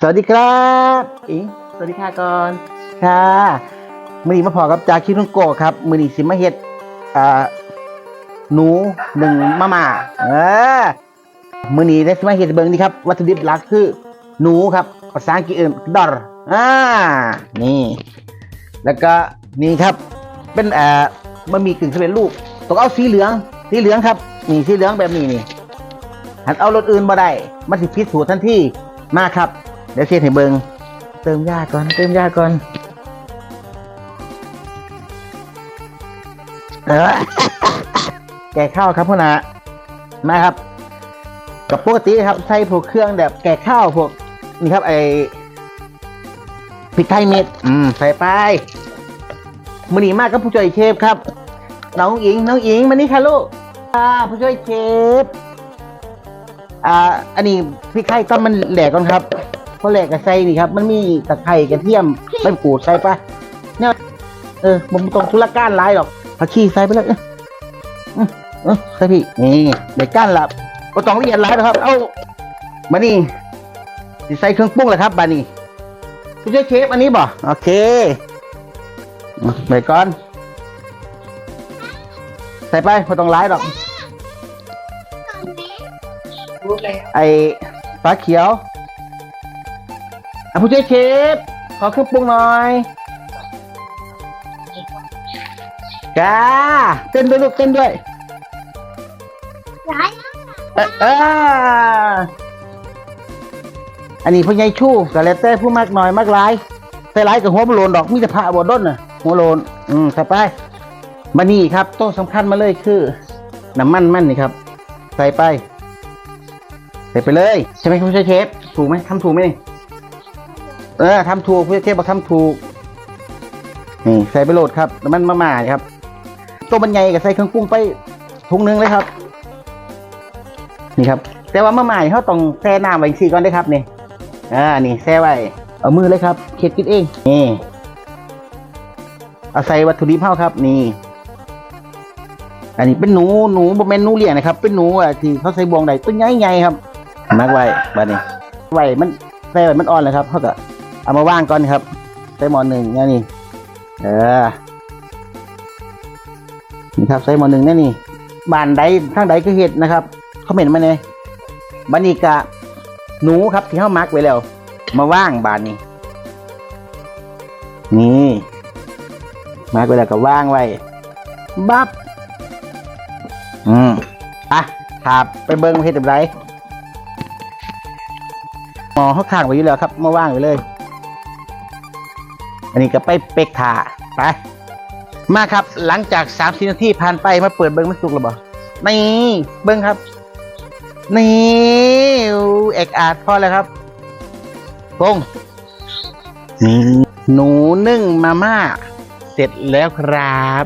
สวัสดีครับอิงสวัสดีค่ะก่อนค่ะมือนี้มาพอกับจาคิรุงโกะครับ มือนี้สิมาเฮ็ดอ่าหนูหนึ่งมาม่าเออมือนี้ได้สิมาเฮ็ดเบิ่งนี่ครับ วัตถุดิบหลักคือ หนูครับ ภาษาอังกฤษเอิ่มดอร์อ่านี่ แล้วก็นี่ครับ เป็นเอ่อบะหมี่กึ่งสำเร็จรูปต้องเอาสีเหลือง สีเหลืองครับนี่สีเหลืองแบบนี้นี่หันเอารถอื่นมาได้ มันสิพิสูจน์ทันทีมาครับ เดี๋ยวเช็ดให้เบิงเติมยาก่อน เติมยาก่อนเออแก่ข้าวครับพ่อนะมาครับ กับปกติครับใส่พวกเครื่องแบบแก่ข้าวพวกนี่ครับไอพริกไทยเม็ดอืมใส่ไปมือนีมากกับผู้ช่วยเชฟครับ น้องอิง น้องอิงมานี่ค่ะลูกอ่าผู้ช่วยเชฟอ่า อันนี้พริกไทยต้นมันแหลกก่อนครับ เพราะแหลกกับไส้นี่ครับ มันมีตะไคร้กระเทียมใบมะกรูดใส่ปะเนี่ยเออผมตรงธุรการร้ายหรอกผักชีใส่ไปเลยเออเออเออใส่พี่นี่เด็กก้านละก็ต้องละเอียดร้ายนะครับ เอามานี่สิใส่เครื่องปรุงเลยครับบานี่ผู้ช่วยเชฟอันนี้บ่โอเคอะไปก่อน ใส่ไปไม่ต้องร้ายหรอกไอ้ฟ้าเขียว อะผู้ช่วยเชฟขอเครื่องปรุงหน่อยจ้าเต้นด้วยลูกเต้นด้วยร้ายเออเอออันนี้พ่อใหญ่ชู้กับแล้วแต่ผู้มากหน่อยมากหลายใส่หลายกับหัวบโลนดอกมีแต่ผ้าบด้นน่ะหัวโลนอืมใส่ไปมานี่ครับต้นสำคัญมาเลยคือน้ำมันมันนี่ครับ ใส่ไป ใส่ไปเลย ใช่ไหมคุณช่วยเชฟถูกไหมทำถูกไหมนี่ เออทำถูกคุณช่เชฟบอกทำถูกนี่ใส่ไปโหลดครับน้ำมันมะม่าครับ ตัวมันใหญ่กับใส่เครื่องปรุงไปถุงหนึงเลยครับ นี่ครับ แต่ว่ามะม่าเขาต้องแช่น้ำไว้สี่ก่อนได้ครับนี่อ่านี่แช่ไว้เอามือเลยครับเค็ดกินเองนี่เอาใส่วัตถุดิบเข้าครับ นี่ อันนี้เป็นหนูหนูบ่แม่นหนูเลี้ยงนะครับ เป็นหนูอะที่เขาใส่บวงใดตัวใหญ่ๆครับมักไว้บัดนี้ไว้มันใส่ไว้มันอ่อนเลยครับเขาก็ เอามาว่างก่อนครับใส่หม้อหนึ่งนี่นี่เออนี่ครับใส่หม้อหนึ่งนี่นี่บานใดทางใดก็เห็ดนะครับเขาเห็นมาเนี่ยบันนิกะหนูครับที่เขามักไว้แล้ว มาว่างบานนี้ นี่มักไว้แล้วก็ว่างไว้บับอืมอะครับไปเบิ้งเฮ็ดแบบไรหมอเขาข้างไว้อยู่แล้วครับ มาว่างไว้เลย อันนี้ก็ไปเป็กถ่าไป มาครับหลังจากสามสิบนาทีผ่านไปมาเปิดเบิ้งมันสุกแล้วบ่นี่เบิ้งครับ นี่อู้เอกอาจพอแล้วครับปงนี่หนูนึ่งมาม่า เสร็จแล้วครับ